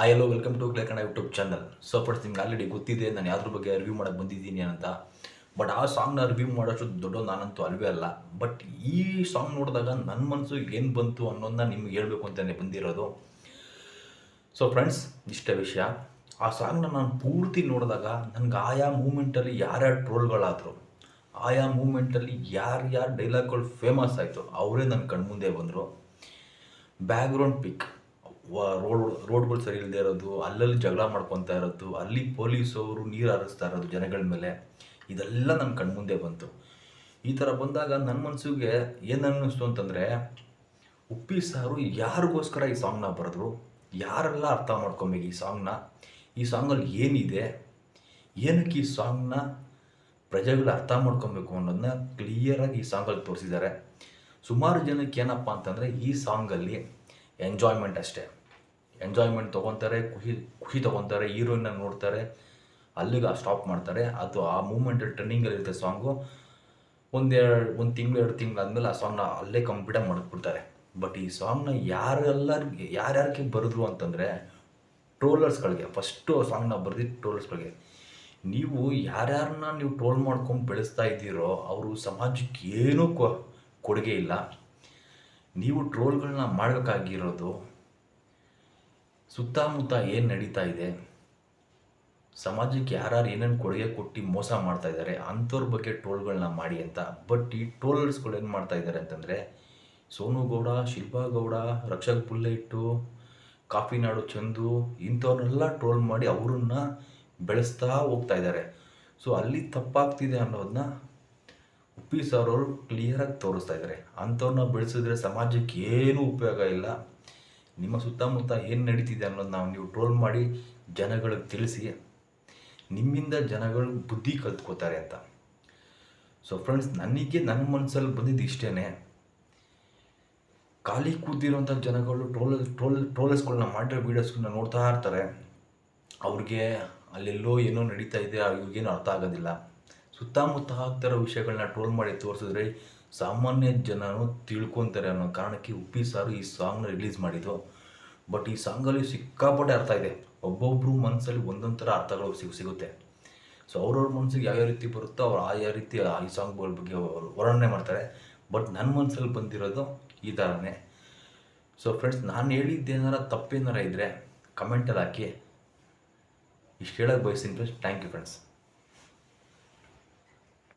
ಆ hello welcome to click Kannada YouTube channel so first ನಿಮ್ಗೆ already ಗೊತ್ತಿದೆ, ನಾನು ಯಾವ್ದ್ರ ಬಗ್ಗೆ ರಿವ್ಯೂ ಮಾಡಕ್ಕೆ ಬಂದಿದ್ದೀನಿ ಅಂತ. ಬಟ್ ಆ ಸಾಂಗ್ನ ರಿವ್ಯೂ ಮಾಡೋಷ್ಟು ದೊಡ್ಡ ನಾನಂತೂ ಅಲ್ವೇ ಅಲ್ಲ. ಬಟ್ ಈ ಸಾಂಗ್ ನೋಡಿದಾಗ ನನ್ನ ಮನಸ್ಸು ಏನು ಬಂತು ಅನ್ನೋದನ್ನ ನಿಮ್ಗೆ ಹೇಳ್ಬೇಕು ಅಂತಲೇ ಬಂದಿರೋದು. ಸೊ ಫ್ರೆಂಡ್ಸ್ ಇಷ್ಟೇ ವಿಷಯ. ಆ ಸಾಂಗ್ನ ನಾನು ಪೂರ್ತಿ ನೋಡಿದಾಗ ನನಗೆ ಆಯಾ ಮೂಮೆಂಟಲ್ಲಿ ಯಾರ್ಯಾರು ಟ್ರೋಲ್ಗಳಾದರು ಆಯಾ ಮೂಮೆಂಟಲ್ಲಿ ಯಾರ್ಯಾರು ಡೈಲಾಗ್ಗಳು ಫೇಮಸ್ ಆಯಿತು, ಅವರೇ ನನ್ನ ಕಣ್ಮುಂದೆ ಬಂದರು. ಬ್ಯಾಕ್ಗ್ರೌಂಡ್ ಪಿಕ್ ರೋಡ್, ರೋಡ್ಗಳು ಸರಿ ಇಲ್ಲದೆ ಇರೋದು, ಅಲ್ಲಲ್ಲಿ ಜಗಳ ಮಾಡ್ಕೊತಾ ಇರೋದು, ಅಲ್ಲಿ ಪೊಲೀಸವರು ನೀರು ಹರಿಸ್ತಾ ಇರೋದು ಜನಗಳ ಮೇಲೆ, ಇದೆಲ್ಲ ನನ್ನ ಕಣ್ಮುಂದೆ ಬಂತು. ಈ ಥರ ಬಂದಾಗ ನನ್ನ ಮನಸ್ಸಿಗೆ ಏನು ಅನ್ನಿಸ್ತು ಅಂತಂದರೆ, ಉಪ್ಪಿ ಸಾರು ಯಾರಿಗೋಸ್ಕರ ಈ ಸಾಂಗ್ನ ಬರೆದ್ರು? ಯಾರೆಲ್ಲ ಅರ್ಥ ಮಾಡ್ಕೊಬೇಕು ಈ ಸಾಂಗ್ನ ಈ ಸಾಂಗಲ್ಲಿ ಏನಿದೆ? ಏನಕ್ಕೆ ಈ ಸಾಂಗ್ನ ಪ್ರಜೆಗಳು ಅರ್ಥ ಮಾಡ್ಕೊಬೇಕು ಅನ್ನೋದನ್ನ ಕ್ಲಿಯರಾಗಿ ಈ ಸಾಂಗಲ್ಲಿ ತೋರಿಸಿದ್ದಾರೆ. ಸುಮಾರು ಜನಕ್ಕೆ ಏನಪ್ಪ ಅಂತಂದರೆ, ಈ ಸಾಂಗಲ್ಲಿ ಎಂಜಾಯ್ಮೆಂಟ್ ಅಷ್ಟೇ. ಎಂಜಾಯ್ಮೆಂಟ್ ತೊಗೊತಾರೆ, ಖುಷಿ ಖುಷಿ ತೊಗೊತಾರೆ ಹೀರೋಯಿನ್ನ ನೋಡ್ತಾರೆ. ಅಲ್ಲಿಗೆ ಸ್ಟಾಪ್ ಮಾಡ್ತಾರೆ. ಅದು ಆ ಮೂಮೆಂಟಲ್ಲಿ ಟ್ರೆಂಡಿಂಗಲ್ಲಿ ಇರುತ್ತೆ ಸಾಂಗು ಒಂದೆರಡು ಒಂದು ತಿಂಗಳು, ಎರಡು ತಿಂಗಳು ಆದಮೇಲೆ ಆ ಸಾಂಗ್ನ ಅಲ್ಲೇ ಕಂಪ್ಲೀಟಾಗಿ ಮಾಡಿಬಿಡ್ತಾರೆ ಬಟ್ ಈ ಸಾಂಗ್ನ ಯಾರೆಲ್ಲರಿಗೆ, ಯಾರ್ಯಾರಿಗೆ ಬರೆದ್ರು ಅಂತಂದರೆ ಟ್ರೋಲರ್ಸ್ಗಳಿಗೆ ಫಸ್ಟು ಸಾಂಗ್ನ ಬರೆದಿದ್ದು ಟ್ರೋಲರ್ಸ್ಗಳಿಗೆ ನೀವು ಯಾರ್ಯಾರನ್ನ ನೀವು ಟ್ರೋಲ್ ಮಾಡ್ಕೊಂಡು ಬೆಳೆಸ್ತಾ ಇದ್ದೀರೋ, ಅವರು ಸಮಾಜಕ್ಕೆ ಏನೂ ಕೊಡುಗೆ ಇಲ್ಲ. ನೀವು ಟ್ರೋಲ್ಗಳನ್ನ ಮಾಡಬೇಕಾಗಿರೋದು ಸುತ್ತಮುತ್ತ ಏನು ನಡೀತಾ ಇದೆ? ಸಮಾಜಕ್ಕೆ ಯಾರ್ಯಾರು ಏನೇನು ಕೊಡುಗೆ ಕೊಟ್ಟು ಮೋಸ ಮಾಡ್ತಾ ಇದ್ದಾರೆ, ಅಂಥವ್ರ ಬಗ್ಗೆ ಟೋಲ್ಗಳನ್ನ ಮಾಡಿ ಅಂತ. ಬಟ್ ಈ ಟೋಲ್ಸ್ಗಳು ಏನು ಮಾಡ್ತಾ ಇದ್ದಾರೆ ಅಂತಂದರೆ, ಸೋನು ಗೌಡ, ಶಿಲ್ಪಾ ಗೌಡ, ರಕ್ಷಕ್ ಬುಲ್ಲೆಟ್ಟು ಕಾಫಿನಾಡು ಚಂದು, ಇಂಥವ್ರನ್ನೆಲ್ಲ ಟ್ರೋಲ್ ಮಾಡಿ ಅವ್ರನ್ನ ಬೆಳೆಸ್ತಾ ಹೋಗ್ತಾ ಇದ್ದಾರೆ. ಸೊ ಅಲ್ಲಿ ತಪ್ಪಾಗ್ತಿದೆ ಅನ್ನೋದನ್ನ ಉಪ್ಪಿ ಸರ್ ಅವರು ಕ್ಲಿಯರಾಗಿ ತೋರಿಸ್ತಾ ಇದ್ದಾರೆ. ಅಂಥವ್ರನ್ನ ಬೆಳೆಸಿದ್ರೆ ಸಮಾಜಕ್ಕೆ ಏನೂ ಉಪಯೋಗ ಇಲ್ಲ. ನಿಮ್ಮ ಸುತ್ತಮುತ್ತ ಏನು ನಡೀತಿದೆ ಅನ್ನೋದು ನಾವು ನೀವು ಟ್ರೋಲ್ ಮಾಡಿ ಜನಗಳಿಗೆ ತಿಳಿಸಿ, ನಿಮ್ಮಿಂದ ಜನಗಳು ಬುದ್ಧಿ ಕಲ್ತ್ಕೋತಾರೆ ಅಂತ. ಸೊ ಫ್ರೆಂಡ್ಸ್ ನನಗೆ ನನ್ನ ಮನಸ್ಸಲ್ಲಿ ಬಂದಿದ್ದು ಇಷ್ಟೇ ಖಾಲಿ ಕೂತಿರೋಂಥ ಜನಗಳು ಟ್ರೋಲ್ ಟ್ರೋಲ್ ಟ್ರೋಲರ್ಸ್ಗಳನ್ನ ಮಾಡಿರೋ ವೀಡಿಯೋಸ್ಗಳನ್ನ ನೋಡ್ತಾ ಇರ್ತಾರೆ. ಅವ್ರಿಗೆ ಅಲ್ಲೆಲ್ಲೋ ಏನೋ ನಡೀತಾ ಇದೆ, ಅವ್ರಿಗೇನು ಅರ್ಥ ಆಗೋದಿಲ್ಲ. ಸುತ್ತಮುತ್ತ ಆಗ್ತಿರೋ ವಿಷಯಗಳನ್ನ ಟ್ರೋಲ್ ಮಾಡಿ ತೋರಿಸಿದ್ರೆ ಸಾಮಾನ್ಯ ಜನನು ತಿಳ್ಕೊತಾರೆ ಅನ್ನೋ ಕಾರಣಕ್ಕೆ ಉಪ್ಪಿ ಸಾರು ಈ ಸಾಂಗ್ನ ರಿಲೀಸ್ ಮಾಡಿದ್ದು. ಬಟ್ ಈ ಸಾಂಗಲ್ಲಿ ಸಿಕ್ಕಾಪಟ್ಟೆ ಅರ್ಥ ಇದೆ. ಒಬ್ಬೊಬ್ಬರು ಮನಸ್ಸಲ್ಲಿ ಒಂದೊಂದು ಥರ ಅರ್ಥಗಳು ಸಿಗು, ಸಿಗುತ್ತೆ. ಸೊ ಅವ್ರವ್ರ ಮನಸ್ಸಿಗೆ ಯಾವ್ಯಾವ ರೀತಿ ಬರುತ್ತೋ ಅವ್ರು ಆಯಾ ರೀತಿ ಆ ಈ ಸಾಂಗ್ಗಳ ಬಗ್ಗೆ ಅವರು ವರ್ಣನೆ ಮಾಡ್ತಾರೆ. ಬಟ್ ನನ್ನ ಮನಸ್ಸಲ್ಲಿ ಬಂದಿರೋದು ಈ ಥರನೇ ಸೊ ಫ್ರೆಂಡ್ಸ್ ನಾನು ಹೇಳಿದ್ದೇನಾರ ತಪ್ಪೇನಾರ ಇದ್ದರೆ ಕಮೆಂಟಲ್ಲಿ ಹಾಕಿ. ಇಷ್ಟು ಹೇಳೋಕ್ಕೆ ಬಯಸ್ತೀನಿ ಫ್ರೆಂಡ್ಸ್ ಥ್ಯಾಂಕ್ ಯು ಫ್ರೆಂಡ್ಸ್